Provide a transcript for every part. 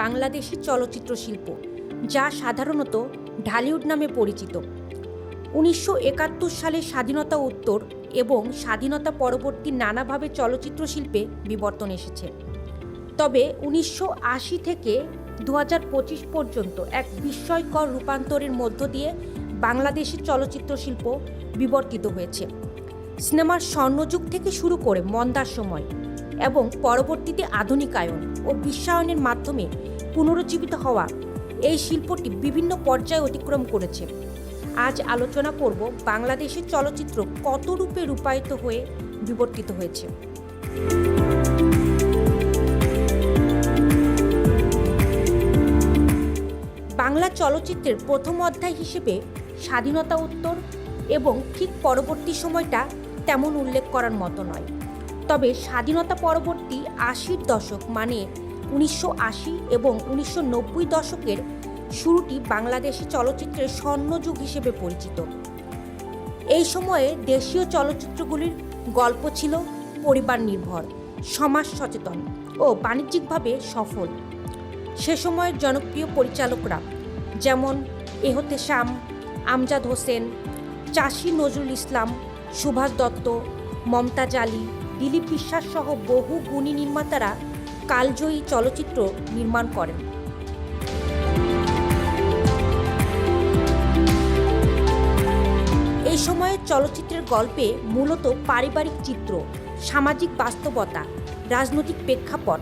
বাংলাদেশি চলচ্চিত্র শিল্প, যা সাধারণত ঢালিউড নামে পরিচিত। উনিশশো একাত্তর সালে স্বাধীনতা উত্তর এবং স্বাধীনতা পরবর্তী নানাভাবে চলচ্চিত্র শিল্পে বিবর্তন এসেছে। তবে উনিশশো আশি থেকে দু পর্যন্ত এক বিস্ময়কর রূপান্তরের মধ্য দিয়ে বাংলাদেশি চলচ্চিত্র শিল্প বিবর্তিত হয়েছে। সিনেমার স্বর্ণযুগ থেকে শুরু করে মন্দার সময় এবং পরবর্তীতে আধুনিকায়ন ও বিশ্বায়নের মাধ্যমে পুনরুজ্জীবিত হওয়া এই শিল্পটি বিভিন্ন পর্যায়ে অতিক্রম করেছে। আজ আলোচনা করব বাংলাদেশের চলচ্চিত্র কত রূপে রূপায়িত হয়ে বিবর্তিত হয়েছে। বাংলা চলচ্চিত্রের প্রথম অধ্যায় হিসেবে স্বাধীনতা উত্তর এবং ঠিক পরবর্তী সময়টা তেমন উল্লেখ করার মতো নয়। তবে স্বাধীনতা পরবর্তী আশির দশক মানে উনিশশো আশি এবং উনিশশো নব্বই দশকের শুরুটি বাংলাদেশি চলচ্চিত্রের স্বর্ণযুগ হিসেবে পরিচিত। এই সময়ে দেশীয় চলচ্চিত্রগুলির গল্প ছিল পরিবার নির্ভর, সমাজ সচেতন ও বাণিজ্যিকভাবে সফল। সে সময়ের জনপ্রিয় পরিচালকরা যেমন এহতে শ্যাম আমজাদ হোসেন, চাষি নজরুল ইসলাম, সুভাষ দত্ত, মমতাজ আলী দিলীপ বিশ্বাস সহ বহু গুণী নির্মাতারা কালজয়ী চলচ্চিত্র নির্মাণ করেন। এই সময়ে চলচ্চিত্রের গল্পে মূলত পারিবারিক চিত্র, সামাজিক বাস্তবতা, রাজনৈতিক প্রেক্ষাপট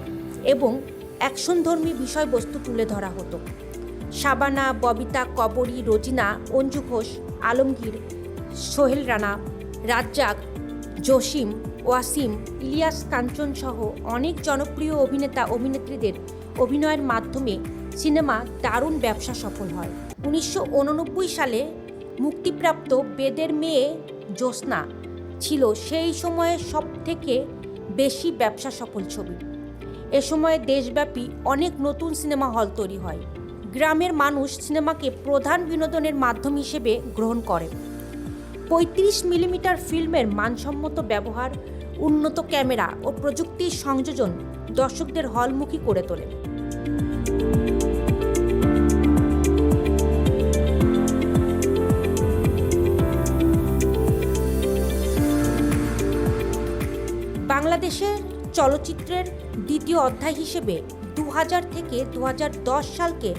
এবং অ্যাকশনধর্মী বিষয়বস্তু তুলে ধরা হতো। শাবানা, ববিতা, কবরী, রোজিনা, অঞ্জু ঘোষ, আলমগীর, সোহেল রানা, রাজ্জাক, জসিম ওয়াসিম, ইলিয়াস কাঞ্চন সহ অনেক জনপ্রিয় অভিনেতা অভিনেত্রীদের অভিনয়ের মাধ্যমে সিনেমা দারুণ ব্যবসা সফল হয়। উনিশশো উননব্বই সালে মুক্তিপ্রাপ্ত বেদের মেয়ে জ্যোৎস্না ছিল সেই সময়ের সবথেকে বেশি ব্যবসা সফল ছবি। এ সময়ে দেশব্যাপী অনেক নতুন সিনেমা হল তৈরি হয়। গ্রামের মানুষ সিনেমাকে প্রধান বিনোদনের মাধ্যম হিসেবে গ্রহণ করে পঁয়ত্রিশ মিলিমিটার ফিল্মের মানসম্মত ব্যবহার উন্নত ক্যামেরা ও প্রযুক্তির সংযোজন দর্শকদের হলমুখী করে তোলে। বাংলাদেশে চলচ্চিত্রের দ্বিতীয় অধ্যায় হিসেবে দু হাজার থেকে দু হাজার দশ সালকে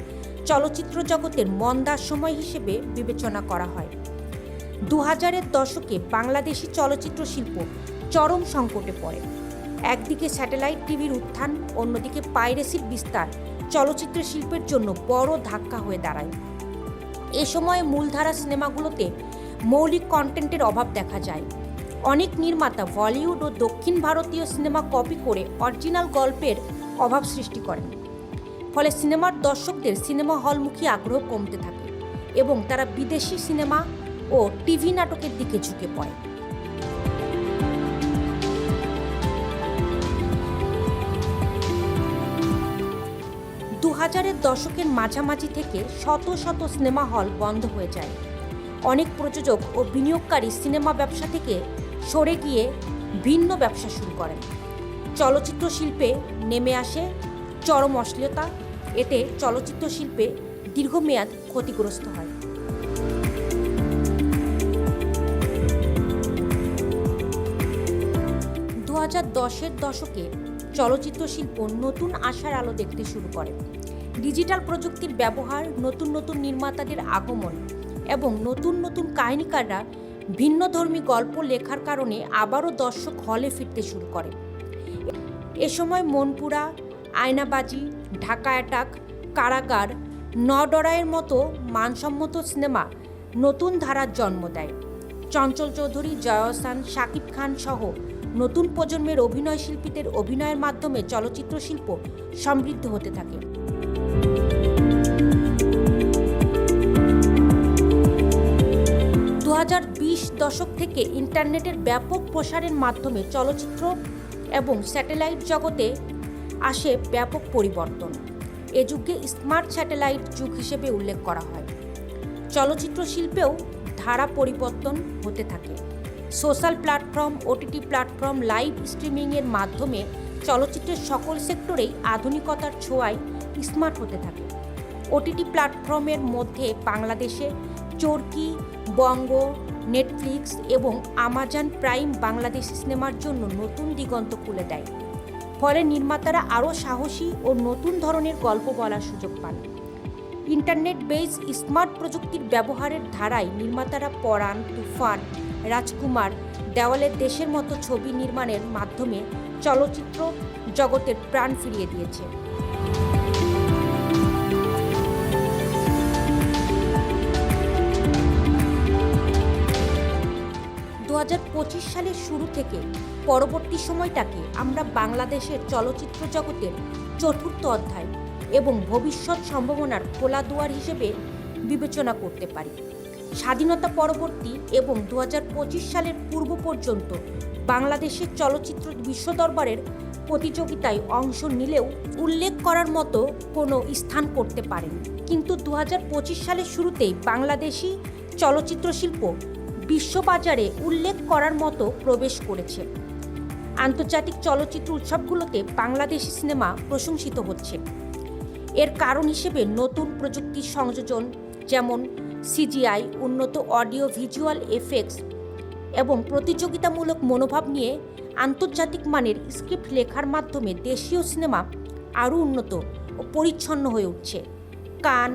চলচ্চিত্র জগতের মন্দার সময় হিসেবে বিবেচনা করা হয়। দু হাজারের দশকে বাংলাদেশি চলচ্চিত্র শিল্প চরম সংকটে পড়ে। একদিকে স্যাটেলাইট টিভির উত্থান, অন্যদিকে পাইরেসির বিস্তার, চলচ্চিত্র শিল্পের জন্য বড় ধাক্কা হয়ে দাঁড়ায়। এ সময়ে মূলধারা সিনেমাগুলোতে মৌলিক কন্টেন্টের অভাব দেখা যায়। অনেক নির্মাতা বলিউড ও দক্ষিণ ভারতীয় সিনেমা কপি করে অরিজিনাল গল্পের অভাব সৃষ্টি করেন। ফলে সিনেমার দর্শকদের সিনেমা হলমুখী আগ্রহ কমতে থাকে এবং তারা বিদেশি সিনেমা ও টিভি নাটকের দিকে ঝুঁকে পড়ে। হাজারের দশকের মাঝামাঝি থেকে শত শত সিনেমা হল বন্ধ হয়ে যায়। অনেক প্রযোজক ও বিনিয়োগকারী সিনেমা ব্যবসা থেকে সরে গিয়ে ভিন্ন ব্যবসা শুরু করেন। চলচ্চিত্র শিল্পে নেমে আসে চরম অশ্লীলতা, এতে চলচ্চিত্র শিল্পে দীর্ঘমেয়াদ ক্ষতিগ্রস্ত হয়। দু হাজার দশের দশকে চলচ্চিত্র শিল্প নতুন আশার আলো দেখতে শুরু করে। ডিজিটাল প্রযুক্তির ব্যবহার, নতুন নতুন নির্মাতাদের আগমন এবং নতুন নতুন কাহিনীকাররা ভিন্নধর্মী গল্প লেখার কারণে আবারও দর্শক হলে ফিরতে শুরু করে। এ সময় মনপুরা, আয়নাবাজি, ঢাকা অ্যাটাক, কারাগার, নডরায়ের মতো মানসম্মত সিনেমা নতুন ধারার জন্ম দেয়। চঞ্চল চৌধুরী জয়সান শাকিব খান সহ নতুন প্রজন্মের অভিনয় শিল্পীদের অভিনয়ের মাধ্যমে চলচ্চিত্র শিল্প সমৃদ্ধ হতে থাকে। দশক থেকে ইন্টারনেটের ব্যাপক প্রসারের মাধ্যমে চলচ্চিত্র এবং স্যাটেলাইট জগতে আসে ব্যাপক পরিবর্তন। এ যুগে স্মার্ট স্যাটেলাইট যুগ হিসেবে উল্লেখ করা হয়। চলচ্চিত্র শিল্পেও ধারা পরিবর্তন হতে থাকে। Social platform OTT platform, live স্ট্রিমিংয়ের মাধ্যমে চলচ্চিত্রের সকল সেক্টরেই আধুনিকতার ছোঁয়ায় স্মার্ট হতে থাকে। ওটিটি প্ল্যাটফর্মের মধ্যে বাংলাদেশে চরকি, বঙ্গ, নেটফ্লিক্স এবং আমাজন প্রাইম বাংলাদেশি সিনেমার জন্য নতুন দিগন্ত খুলে দেয়। ফলে নির্মাতারা আরও সাহসী ও নতুন ধরনের গল্প বলার সুযোগ পান। ইন্টারনেট বেস স্মার্ট প্রযুক্তির ব্যবহারের ধারায় নির্মাতারা পরাণ, তুফান, রাজকুমার দেওয়ালের দেশের মতো ছবি নির্মাণের মাধ্যমে চলচ্চিত্র জগতের প্রাণ ফিরিয়ে দিয়েছে। সালের শুরু থেকে পরবর্তী সময়টাকে আমরা বাংলাদেশের চলচ্চিত্র জগতের চতুর্থ অধ্যায় এবং ভবিষ্যৎ সম্ভাবনার খোলা দুয়ার হিসেবে বিবেচনা করতে পারি। স্বাধীনতা পরবর্তী এবং দু হাজার পঁচিশ সালের পূর্ব পর্যন্ত বাংলাদেশের চলচ্চিত্র বিশ্ব দরবারের প্রতিযোগিতায় অংশ নিলেও উল্লেখ করার মতো কোনো স্থান করতে পারেন। কিন্তু দু হাজার পঁচিশ সালের শুরুতেই বাংলাদেশি চলচ্চিত্র শিল্প বিশ্ববাজারে উল্লেখ করার মতো প্রবেশ করেছে। আন্তর্জাতিক চলচ্চিত্র উৎসবগুলোতে বাংলাদেশি সিনেমা প্রশংসিত হচ্ছে। এর কারণ হিসেবে নতুন প্রযুক্তির সংযোজন, যেমন সিজিআই, উন্নত অডিও ভিজুয়াল এফেক্টস এবং প্রতিযোগিতামূলক মনোভাব নিয়ে আন্তর্জাতিক মানের স্ক্রিপ্ট লেখার মাধ্যমে দেশীয় সিনেমা আরও উন্নত ও পরিচ্ছন্ন হয়ে উঠছে। কান,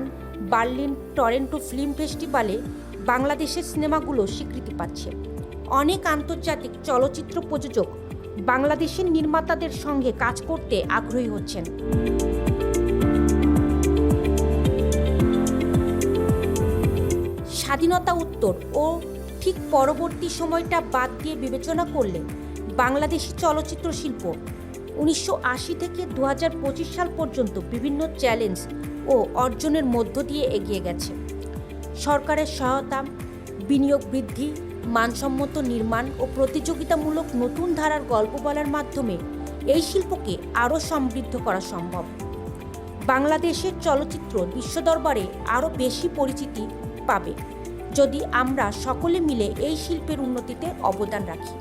বার্লিন টরেন্টো ফিল্ম ফেস্টিভ্যালে বাংলাদেশের সিনেমাগুলো স্বীকৃতি পাচ্ছে। অনেক আন্তর্জাতিক চলচ্চিত্র প্রযোজক বাংলাদেশের নির্মাতাদের সঙ্গে কাজ করতে আগ্রহী হচ্ছেন। স্বাধীনতা উত্তর ও ঠিক পরবর্তী সময়টা বাদ দিয়ে বিবেচনা করলে বাংলাদেশি চলচ্চিত্র শিল্প উনিশশো আশি থেকে দু হাজার পঁচিশ সাল পর্যন্ত বিভিন্ন চ্যালেঞ্জ ও অর্জনের মধ্য দিয়ে এগিয়ে গেছে। সরকারের সহায়তা, বিনিয়োগ বৃদ্ধি, মানসম্মত নির্মাণ ও প্রতিযোগিতামূলক নতুন ধারার গল্প বলার মাধ্যমে এই শিল্পকে আরও সমৃদ্ধ করা সম্ভব। বাংলাদেশের চলচ্চিত্র বিশ্ব দরবারে আরও বেশি পরিচিতি পাবে যদি আমরা সকলে মিলে এই শিল্পের উন্নতিতে অবদান রাখি।